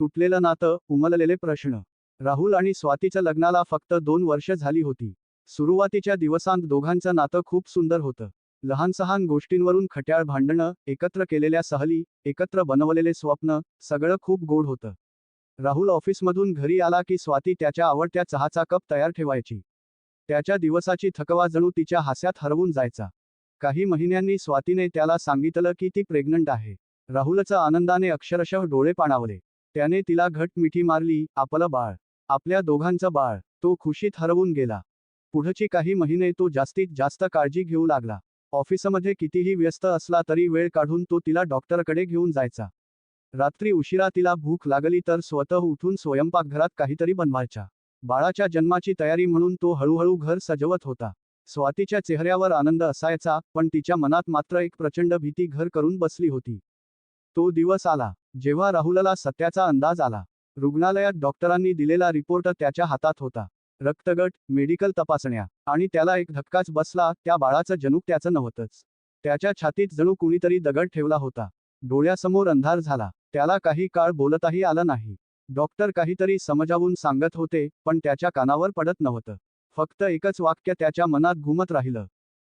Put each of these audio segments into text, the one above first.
तुटलेलं नातं उमललेले प्रश्न. राहुल आणि स्वातीच्या लग्नाला फक्त दोन वर्ष झाली होती. सुरुवातीच्या दिवसांत दोघांचं नातं खूप सुंदर होतं. लहान सहान गोष्टींवरून खट्याळ भांडणं एकत्र केलेल्या सहली एकत्र बनवलेले स्वप्न सगळं खूप गोड होतं. राहुल ऑफिसमधून घरी आला की स्वाती त्याच्या आवडत्या चहाचा कप तयार ठेवायची. त्याच्या दिवसाची थकवा जणू तिच्या हास्यात हरवून जायचा. काही महिन्यांनी स्वातीने त्याला सांगितलं की ती प्रेग्नंट आहे. राहुलचं आनंदाने अक्षरशः डोळे पाणावले. त्याने तिला घट मिठी मारली आपलं बाळ. आपल्या दोघांचं बाळ. तो खुशीत हरवून गेला. पुढची काही महिने तो जास्तीत जास्त काळजी घेऊ लागला. ऑफिसमध्ये कितीही व्यस्त असला तरी वेळ काढून तो तिला डॉक्टरकडे घेऊन जायचा. रात्री उशिरा तिला भूक लागली तर स्वतः उठून स्वयंपाकघरात काहीतरी बनवायचा. बाळाच्या जन्माची तयारी म्हणून तो हळूहळू घर सजवत होता. स्वातीच्या चेहऱ्यावर आनंद असायचा पण तिच्या मनात मात्र एक प्रचंड भीती घर करून बसली होती. तो दिवस आला जेव्हा राहुलला सत्याचा अंदाज आला. रुग्णालयात डॉक्टरांनी दिलेला रिपोर्ट त्याच्या हातात होता. रक्तगट मेडिकल तपासण्या आणि त्याला एक धक्काच बसला त्या बाळाचं जणूक त्याचं नव्हतंच. त्याच्या छातीत जणू कुणीतरी दगड ठेवला होता. डोळ्यासमोर अंधार झाला. त्याला काही काळ बोलताही आलं नाही. डॉक्टर काहीतरी समजावून सांगत होते पण त्याच्या कानावर पडत नव्हतं. फक्त एकच वाक्य त्याच्या मनात घुमत राहिलं.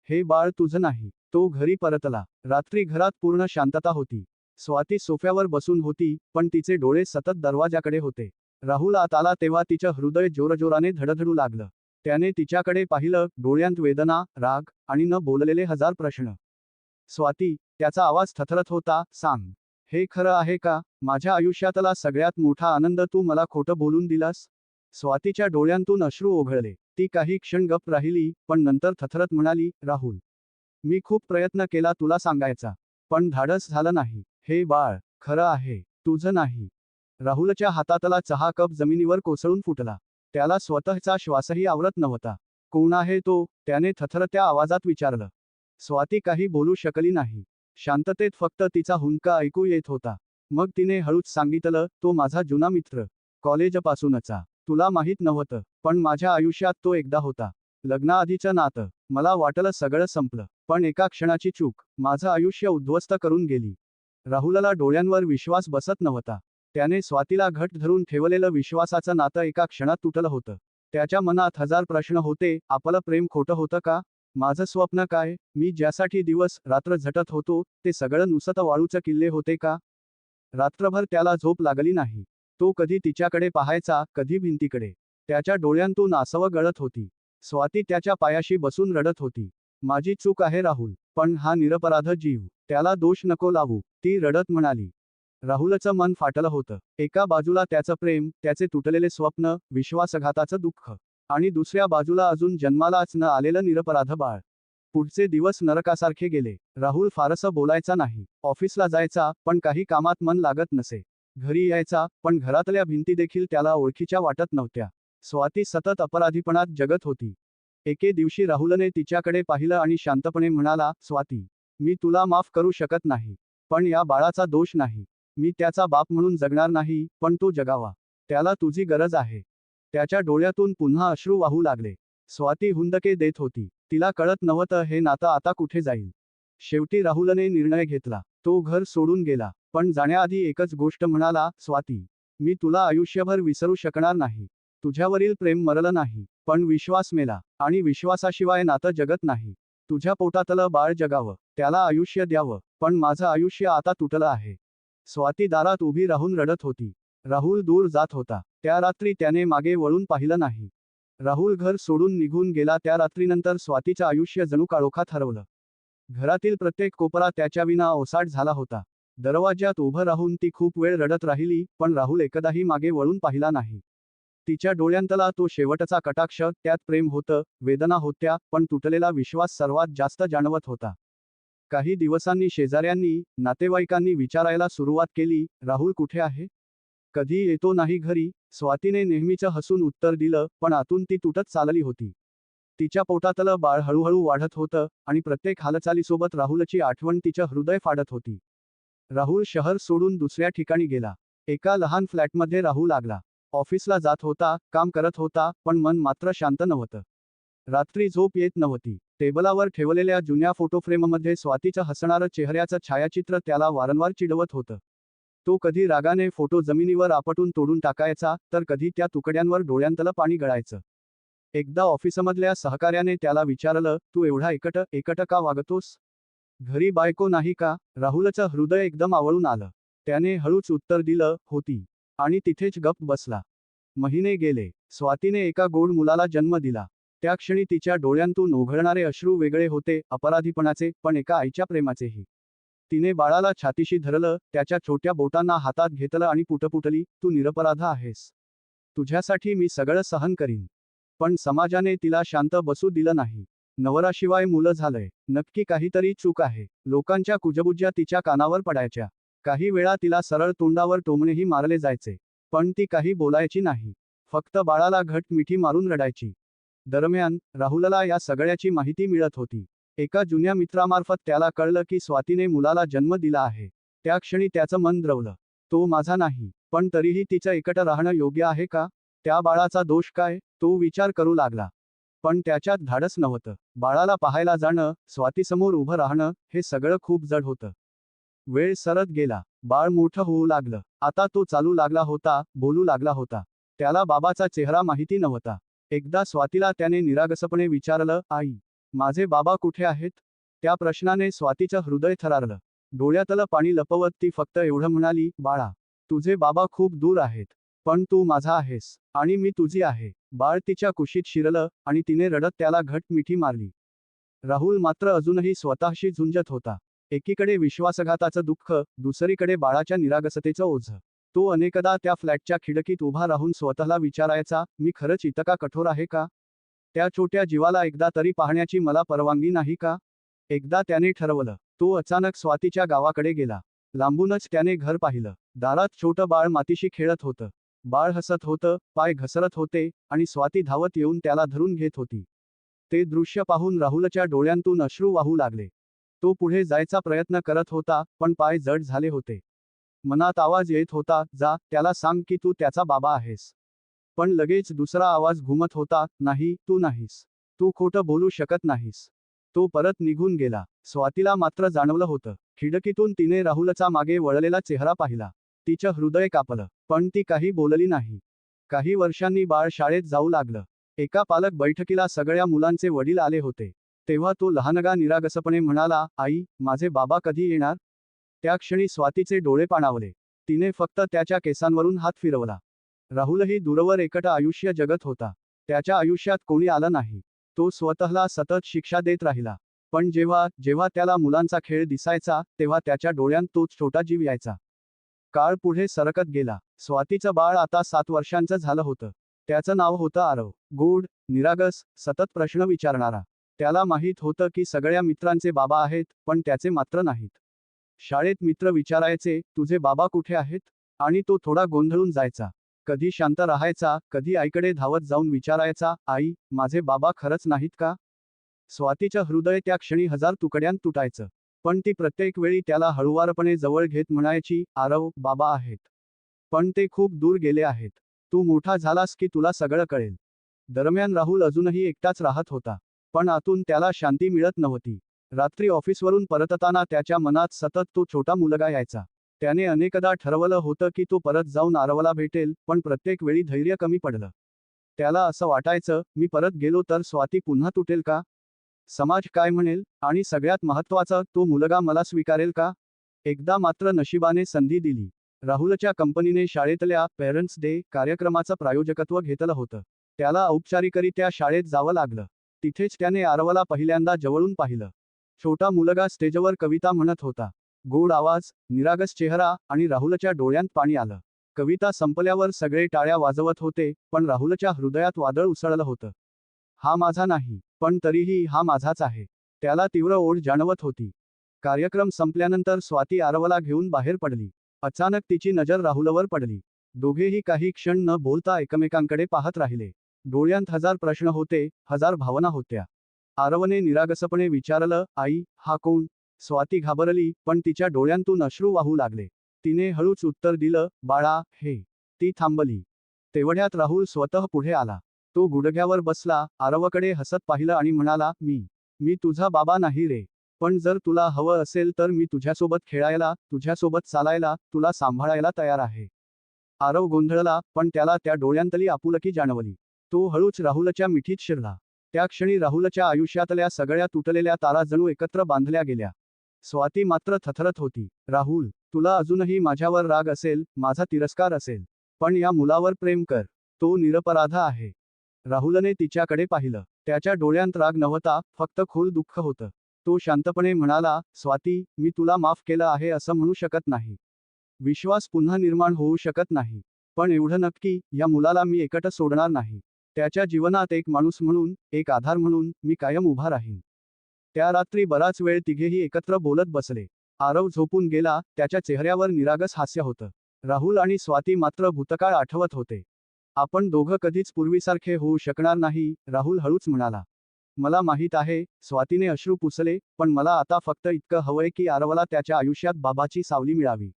हे बाळ तुझं नाही. तो घरी परतला. रात्री घरात पूर्ण शांतता होती. स्वाती सोफ्यावर बसून होती पण तिचे डोळे सतत दरवाजाकडे होते. राहुल आत आला तेव्हा तिचं हृदय जोरजोराने धडधडू लागलं. त्याने तिच्याकडे पाहिलं डोळ्यांत वेदना राग आणि न बोललेले हजार प्रश्न. स्वाती त्याचा आवाज थथरत होता सांग हे खरं आहे का? माझ्या आयुष्यातला सगळ्यात मोठा आनंद तू मला खोटं बोलून दिलास? स्वातीच्या डोळ्यांतून अश्रू ओघळले. ती काही क्षण गप राहिली पण नंतर थथरत म्हणाली राहुल मी खूप प्रयत्न केला तुला सांगायचा पण धाडस झालं नाही. हे बाळ खरं आहे तुझं नाही. राहुलच्या हातातला चहा कप जमिनीवर कोसळून फुटला. त्याला स्वतःचा श्वासही आवरत नव्हता. कोण आहे तो? त्याने थथरत्या आवाजात विचारलं. स्वाती काही बोलू शकली नाही. शांततेत फक्त तिचा हुंका ऐकू येत होता. मग तिने हळूच सांगितलं तो माझा जुना मित्र. कॉलेजपासूनचा. तुला माहीत नव्हतं पण माझ्या आयुष्यात तो एकदा होता. लग्नाआधीचं नातं. मला वाटलं सगळं संपलं. पण एका क्षणाची चूक. माझं आयुष्य उद्ध्वस्त करून गेली. राहुलला डोळ्यांवर विश्वास बसत नव्हता. त्याने स्वातीला घट धरून ठेवलेलं विश्वासाचं नातं एका क्षणात तुटलं होतं. त्याच्या मनात हजार प्रश्न होते आपलं प्रेम खोटं होतं का? माझं स्वप्न काय? मी ज्यासाठी दिवस रात्र झटत होतो ते सगळं नुसतं वाळूचं किल्ले होते का? रात्रभर त्याला झोप लागली नाही. तो कधी तिच्याकडे पाहायचा कधी भिंतीकडे. त्याच्या डोळ्यांतून आसवं गळत होती. स्वाती त्याच्या पायाशी बसून रडत होती. माझी चूक आहे राहुल पण हा निरपराध जीव त्याला दोष नको लावू ती रडत म्हणाली. राहुलचं मन फाटलं होतं. एका बाजूला त्याचं प्रेम त्याचे तुटलेले स्वप्न विश्वासघाताचं दुःख आणि दुसऱ्या बाजूला अजून जन्मालाच न आलेलं निरपराध बाळ. पुढचे दिवस नरकासारखे गेले. राहुल फारसं बोलायचा नाही. ऑफिसला जायचा पण काही कामात मन लागत नसे. घरी यायचा पण घरातल्या भिंती देखील त्याला ओळखीच्या वाटत नव्हत्या. स्वाती सतत अपराधीपणात जगत होती. एके दिवशी राहुलने तिच्याकडे पाहिलं आणि शांतपणे म्हणाला स्वाती मी तुला माफ करू शकत नाही पण या बाळाचा दोष नाही. मी त्याचा बाप म्हणून जगणार नाही पण तो जगावा. त्याला तुझी गरज आहे. त्याच्या डोळ्यातून पुन्हा अश्रू वाहू लागले. स्वाती हुंदके देत होती. तिला कळत नव्हतं हे नातं आता कुठे जाईल? शेवटी राहुलने निर्णय घेतला. तो घर सोडून गेला. पण जाण्याआधी एकच गोष्ट म्हणाला स्वाती मी तुला आयुष्यभर विसरू शकणार नाही. तुझ्यावरील प्रेम मरलं नाही. पण विश्वास मेला आणि विश्वासाशिवाय नातं जगत नाही. तुझ्या पोटातलं बाळ जगावं त्याला आयुष्य द्यावं पण माझं आयुष्य आता तुटलं आहे. स्वाती दारात उभी राहून रडत होती. राहुल दूर जात होता. त्या रात्री त्याने मागे वळून पाहिलं नाही. राहुल घर सोडून निघून गेला त्या रात्रीनंतर स्वातीचं आयुष्य जणू काळोखात हरवलं घरातील प्रत्येक कोपरा त्याच्याविना ओसाट झाला होता. दरवाज्यात उभं राहून ती खूप वेळ रडत राहिली पण राहुल एकदाही मागे वळून पाहिला नाही. तिच्या डोळ्यांतला तो शेवटचा कटाक्ष त्यात प्रेम होतं वेदना होत्या पण तुटलेला विश्वास सर्वात जास्त जाणवत होता. काही दिवसांनी शेजाऱ्यांनी नातेवाईकांनी विचारायला सुरुवात केली राहुल कुठे आहे? कधी येतो नाही घरी स्वातीने नेहमीचं हसून उत्तर दिलं पण आतून ती तुटत चालली होती. तिच्या पोटातलं बाळ हळूहळू वाढत होतं आणि प्रत्येक हालचालीसोबत राहुलची आठवण तिचं हृदय फाडत होती. राहुल शहर सोडून दुसऱ्या ठिकाणी गेला. एका लहान फ्लॅटमध्ये राहू लागला. ऑफिसला जात होता काम करत होता पण मन मात्र शांत नव्हतं. रात्री झोप येत नव्हती. टेबलावर ठेवलेल्या जुन्या फोटो फ्रेममध्ये स्वातीचं हसणारं चेहऱ्याचं छायाचित्र त्याला वारंवार चिडवत होतं. तो कधी रागाने फोटो जमिनीवर आपटून तोडून टाकायचा तर कधी त्या तुकड्यांवर डोळ्यांतलं पाणी गळायचं. एकदा ऑफिसमधल्या सहकार्याने त्याला विचारलं तू एवढा एकट एकट का वागतोस? घरी बायको नाही का? राहुलचं हृदय एकदम आवळून आलं. त्याने हळूच उत्तर दिलं होती. आणि तिथेच गप बसला. महिने गेले. स्वातीने एका गोड मुलाला जन्म दिला. त्या क्षणी तिच्या डोळ्यांतून ओघळणारे अश्रू वेगळे होते अपराधीपणाचे पण एका आईच्या प्रेमाचेही. तिने बाळाला छातीशी धरलं त्याच्या छोट्या बोटांना हातात घेतलं आणि पुटपुटली तू निरपराध आहेस. तुझ्यासाठी मी सगळं सहन करीन. पण समाजाने तिला शांत बसू दिलं नाही. नवराशिवाय मुलं झालंय. नक्की काहीतरी चूक आहे. लोकांच्या कुजबुज्या तिच्या कानावर पडायच्या. काही वेळा तिला सरळ तोंडावर टोमणेही मारले जायचे पण ती काही बोलायची नाही. फक्त बाळाला घट मिठी मारून रडायची. दरम्यान राहुलला या सगळ्याची माहिती मिळत होती. एका जुन्या मित्रामार्फत त्याला कळलं की स्वातीने मुलाला जन्म दिला आहे. त्या क्षणी त्याचं मन द्रवलं. तो माझा नाही पण तरीही तिचं एकटं राहणं योग्य आहे का? त्या बाळाचा दोष काय? तो विचार करू लागला. पण त्याच्यात धाडस नव्हतं. बाळाला पाहायला जाणं स्वातीसमोर उभं राहणं हे सगळं खूप जड होतं. वेळ सरत गेला. बाळ मोठं होऊ लागलं. आता तो चालू लागला होता बोलू लागला होता. त्याला बाबाचा चेहरा माहिती नव्हता. एकदा स्वातीला त्याने निरागसपणे विचारलं आई माझे बाबा कुठे आहेत? त्या प्रश्नाने स्वातीचं हृदय थरारलं. डोळ्यातलं पाणी लपवत ती फक्त एवढं म्हणाली बाळा तुझे बाबा खूप दूर आहेत पण तू माझा आहेस आणि मी तुझी आहे. बाळ तिच्या कुशीत शिरलं आणि तिने रडत त्याला घट मिठी मारली. राहुल मात्र अजूनही स्वतःशी झुंजत होता. एकीकडे विश्वासघाताचं दुःख दुसरीकडे बाळाच्या निरागसतेचं ओझ. तो अनेकदा त्या फ्लॅटच्या खिडकीत उभा राहून स्वतःला विचारायचा मी खरंच इतका कठोर आहे का? त्या छोट्या जीवाला एकदा तरी पाहण्याची मला परवानगी नाही का? एकदा त्याने ठरवलं. तो अचानक स्वातीच्या गावाकडे गेला. लांबूनच त्याने घर पाहिलं. दारात छोटं बाळ मातीशी खेळत होतं. बाळ हसत होतं पाय घसरत होते आणि स्वाती धावत येऊन त्याला धरून घेत होती. ते दृश्य पाहून राहुलच्या डोळ्यांतून अश्रू वाहू लागले. तो पुढे जायचा प्रयत्न करत होता पण पाय जड झाले होते. मनात आवाज येत होता जा त्याला सांग की तू त्याचा बाबा आहेस. पण लगेच दुसरा आवाज घुमत होता नाही तू नाहीस. तू खोटं बोलू शकत नाहीस. तो परत निघून गेला. स्वातीला मात्र जाणवलं होतं. खिडकीतून तिने राहुलचा मागे वळलेला चेहरा पाहिला. तिचं हृदय कापलं पण ती काही बोलली नाही. काही वर्षांनी बाळ शाळेत जाऊ लागलं. एका पालक बैठकीला सगळ्या मुलांचे वडील आले होते. तेव्हा तो लहानगा निरागसपणे म्हणाला आई माझे बाबा कधी येणार? त्या क्षणी स्वातीचे डोळे पाणावले. तिने फक्त त्याच्या केसांवरून हात फिरवला. राहुलही दूरवर एकटा आयुष्य जगत होता. त्याच्या आयुष्यात कोणी आलं नाही. तो स्वतःला सतत शिक्षा देत राहिला. पण जेव्हा जेव्हा त्याला मुलांचा खेळ दिसायचा तेव्हा त्याच्या डोळ्यांत तोच छोटा जीव यायचा. काळ पुढे सरकत गेला. स्वातीचं बाळ आता सात वर्षांचं झालं होतं. त्याचं नाव होतं आरव. गोड निरागस सतत प्रश्न विचारणारा. त्याला माहीत होतं की सगळ्या मित्रांचे बाबा आहेत पण त्याचे मात्र नाहीत. शाळेत मित्र विचारायचे तुझे बाबा कुठे आहेत? आणि तो थोडा गोंधळून जायचा. कधी शांत राहायचा कधी आईकडे धावत जाऊन विचारायचा आई माझे बाबा खरंच नाहीत का? स्वातीच्या हृदय त्या क्षणी हजार तुकड्यांत तुटायचं. पण ती प्रत्येक वेळी त्याला हळुवारपणे जवळ घेत म्हणायची आरव बाबा आहेत. पण ते खूप दूर गेले आहेत. तू मोठा झालास की तुला सगळं कळेल. दरम्यान राहुल अजूनही एकटाच राहत होता. पण आतून त्याला शांती मिळत नव्हती. रात्री ऑफिसवरून परतताना त्याच्या मनात सतत तो छोटा मुलगा यायचा. त्याने अनेकदा ठरवलं होतं की तो परत जाऊन आरवला भेटेल पण प्रत्येक वेळी धैर्य कमी पडलं. त्याला असं वाटायचं मी परत गेलो तर स्वाती पुन्हा तुटेल का? समाज काय म्हणेल? आणि सगळ्यात महत्वाचं तो मुलगा मला स्वीकारेल का? एकदा मात्र नशिबाने संधी दिली. राहुलच्या कंपनीने शाळेतल्या पेरेंट्स डे कार्यक्रमाचं प्रायोजकत्व घेतलं होतं. त्याला औपचारिकरित्या शाळेत जावं लागलं. तिथेच त्याने आरवला पहिल्यांदा जवळून पाहिलं. छोटा मुलगा स्टेजवर कविता म्हणत होता. गोड आवाज निरागस चेहरा आणि राहुलच्या डोळ्यांत पाणी आलं. कविता संपल्यावर सगळे टाळ्या वाजवत होते पण राहुलच्या हृदयात वादळ उसळलं होतं. हा माझा नाही पण तरीही हा माझाच आहे. त्याला तीव्र ओढ जाणवत होती. कार्यक्रम संपल्यानंतर स्वाती आरवला घेऊन बाहेर पडली. अचानक तिची नजर राहुलवर पडली. दोघेही काही क्षण न बोलता एकमेकांकडे पाहत राहिले. डोळ्यांत हजार प्रश्न होते हजार भावना होत्या. आरवने निरागसपणे विचारलं आई हा कोण? स्वाती घाबरली पण तिच्या डोळ्यांतून अश्रू वाहू लागले. तिने हळूच उत्तर दिलं बाळा हे. ती थांबली. तेवढ्यात राहुल स्वतः पुढे आला. तो गुडघ्यावर बसला आरवकडे हसत पाहिलं आणि म्हणाला मी मी तुझा बाबा नाही रे. पण जर तुला हवं असेल तर मी तुझ्यासोबत खेळायला तुझ्यासोबत चालायला तुला सांभाळायला तयार आहे. आरव गोंधळला पण त्याला त्या डोळ्यांतली आपुलकी जाणवली. तो हळूच राहुलच्या मिठीत शिरला. त्या क्षणी राहुलच्या आयुष्यातल्या सगळ्या तुटलेल्या तारा जणू एकत्र बांधल्या गेल्या. स्वाती मात्र थथरत होती. राहुल तुला अजूनही माझ्यावर राग असेल माझा तिरस्कार असेल पण या मुलावर प्रेम कर. तो निरपराध आहे. राहुलने तिच्याकडे पाहिलं. त्याच्या डोळ्यांत राग नव्हता फक्त खोल दुःख होतं. तो शांतपणे म्हणाला स्वाती मी तुला माफ केलं आहे असं म्हणू शकत नाही. विश्वास पुन्हा निर्माण होऊ शकत नाही. पण एवढं नक्की या मुलाला मी एकटं सोडणार नाही. त्याच्या जीवनात एक माणूस म्हणून एक आधार म्हणून मी कायम उभा राहीन. त्या रात्री बराच वेळ तिघेही एकत्र बोलत बसले. आरव झोपून गेला त्याच्या चेहऱ्यावर निरागस हास्य होतं. राहुल आणि स्वाती मात्र भूतकाळ आठवत होते. आपण दोघं कधीच पूर्वीसारखे होऊ शकणार नाही राहुल हळूच म्हणाला. मला माहीत आहे स्वातीने अश्रू पुसले पण मला आता फक्त इतकं हवंय की आरवला त्याच्या आयुष्यात बाबाची सावली मिळावी.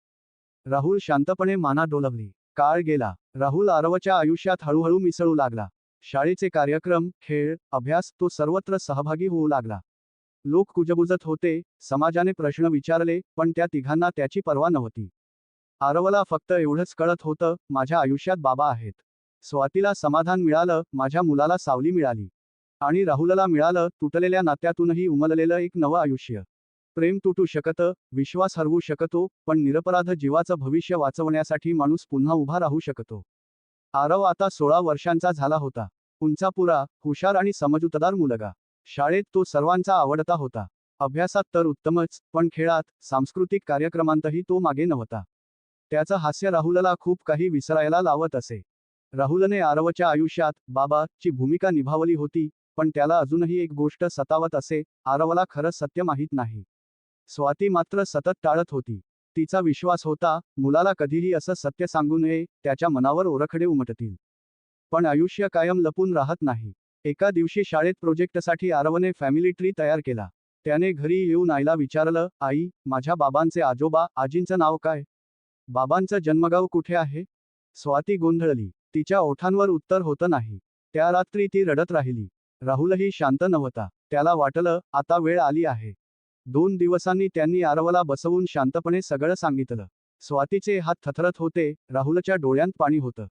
राहुल शांतपणे माना डोलवली. काळ गेला. राहुल आरवच्या आयुष्यात हळूहळू मिसळू लागला. शाळेचे कार्यक्रम खेळ अभ्यास तो सर्वत्र सहभागी होऊ लागला. लोक कुजबुजत होते समाजाने प्रश्न विचारले पण त्या तिघांना त्याची पर्वा नव्हती. आरवला फक्त एवढंच कळत होतं माझ्या आयुष्यात बाबा आहेत. स्वातीला समाधान मिळालं माझ्या मुलाला सावली मिळाली. आणि राहुलला मिळालं तुटलेल्या नात्यातूनही उमललेलं एक नवं आयुष्य. प्रेम तुटू शकतं विश्वास हरवू शकतो पण निरपराध जीवाचं भविष्य वाचवण्यासाठी माणूस पुन्हा उभा राहू शकतो. आरव आता सोळा वर्षांचा झाला होता. उंचापुरा हुशार आणि समजूतदार मुलगा. शाळेत तो सर्वांचा आवडता होता. अभ्यासात तर उत्तमच पण खेळात सांस्कृतिक कार्यक्रमांतही तो मागे नव्हता. त्याचं हास्य राहुलला खूप काही विसरायला लावत असे. राहुलने आरवच्या आयुष्यात बाबाची भूमिका निभावली होती पण त्याला अजूनही एक गोष्ट सतावत असे आरवला खरं सत्य माहीत नाही. स्वाती मात्र सतत टाळत होती. तिचा विश्वास होता मुलाला कधीही असं सत्य सांगू नये त्याच्या मनावर ओरखडे उमटतील. पण आयुष्य कायम लपून राहत नाही. एका दिवशी शाळेत प्रोजेक्टसाठी आरवने फॅमिली ट्री तयार केला. त्याने घरी येऊन आईला विचारलं आई माझ्या बाबांचे आजोबा आजींचं नाव काय? बाबांचं जन्मगाव कुठे आहे? स्वाती गोंधळली. तिच्या ओठांवर उत्तर होतं नाही. त्या रात्री ती रडत राहिली. राहुलही शांत नव्हता. त्याला वाटलं आता वेळ आली आहे. दोन दिवसांनी त्यांनी आरवला बसवून शांतपणे सगळं सांगितलं. स्वातीचे हात थथरत होते राहुलच्या डोळ्यांत पाणी होतं.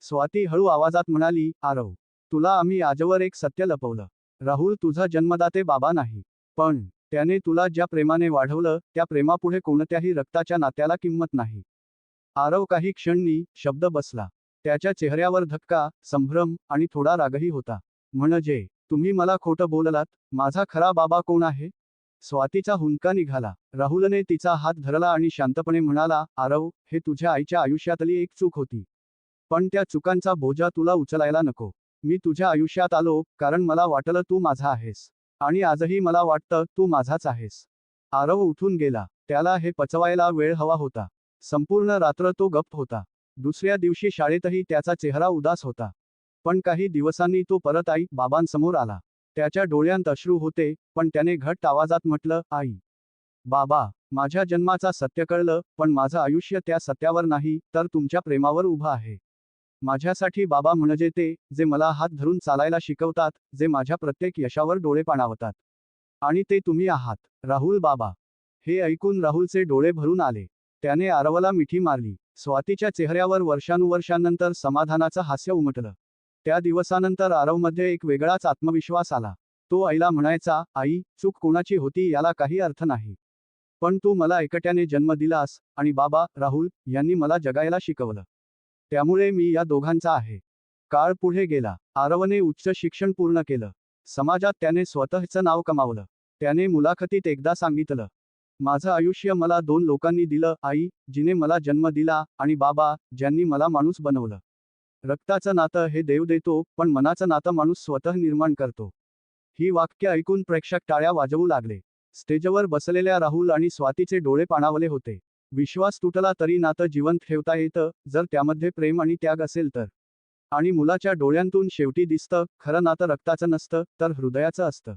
स्वाती हळू आवाजात म्हणाली आरव तुला आम्ही आजवर एक सत्य लपवलं. राहुल तुझा जन्मदाते बाबा नाही. पण त्याने तुला ज्या प्रेमाने वाढवलं त्या प्रेमापुढे कोणत्याही रक्ताच्या नात्याला किंमत नाही. आरव काही क्षणनी शब्द बसला. त्याच्या चेहऱ्यावर धक्का संभ्रम आणि थोडा रागही होता. म्हणजे तुम्ही मला खोटं बोललात? माझा खरा बाबा कोण आहे? स्वातीचा हुंका निघाला. राहुलने तिचा हात धरला आणि शांतपणे म्हणाला आरव हे तुझ्या आईच्या आयुष्यातली एक चूक होती. पण त्या चुकांचा बोजा तुला उचलायला नको. मी तुझ्या आयुष्यात आलो कारण मला वाटलं तू माझा आहेस. आणि आजही मला वाटतं तू माझाच आहेस. आरव उठून गेला. त्याला हे पचवायला वेळ हवा होता. संपूर्ण रात्र तो गप्प होता. दुसऱ्या दिवशी शाळेतही त्याचा चेहरा उदास होता. पण काही दिवसांनी तो परत आई बाबांसमोर आला. त्याच्या डोळ्यांत अश्रू होते पण त्याने घट्ट आवाजात म्हटलं आई बाबा माझ्या जन्माचा सत्य कळलं पण माझं आयुष्य त्या सत्यावर नाही तर तुमच्या प्रेमावर उभं आहे. माझ्यासाठी बाबा म्हणजे ते जे मला हात धरून चालायला शिकवतात जे माझ्या प्रत्येक यशावर डोळे पाणावतात. आणि ते तुम्ही आहात राहुल बाबा. हे ऐकून राहुलचे डोळे भरून आले. त्याने आरवला मिठी मारली. स्वातीच्या चेहऱ्यावर वर्षानुवर्षांनंतर समाधानाचं हास्य उमटलं. त्या दिवसानंतर आरवमध्ये एक वेगळाच आत्मविश्वास आला. तो आईला म्हणायचा आई चूक कोणाची होती याला काही अर्थ नाही. पण तू मला एकट्याने जन्म दिलास आणि बाबा राहुल यांनी मला जगायला शिकवलं. त्यामुळे मी या दोघांचा आहे. काळ पुढे गेला. आरवने उच्च शिक्षण पूर्ण केलं. समाजात त्याने स्वतःचं नाव कमावलं. त्याने मुलाखतीत एकदा सांगितलं माझं आयुष्य मला दोन लोकांनी दिलं आई जिने मला जन्म दिला आणि बाबा ज्यांनी मला माणूस बनवलं. रक्ताचं नातं हे देव देतो पण मनाचं नातं माणूस स्वतः निर्माण करतो. ही वाक्य ऐकून प्रेक्षक टाळ्या वाजवू लागले. स्टेजवर बसलेल्या राहुल आणि स्वातीचे डोळे पाणावले होते. विश्वास तुटला तरी नातं जिवंत ठेवता येतं जर त्यामध्ये प्रेम आणि त्याग असेल तर. आणि मुलाच्या डोळ्यांतून शेवटी दिसतं खरं नातं रक्ताचं नसतं तर हृदयाचं असतं.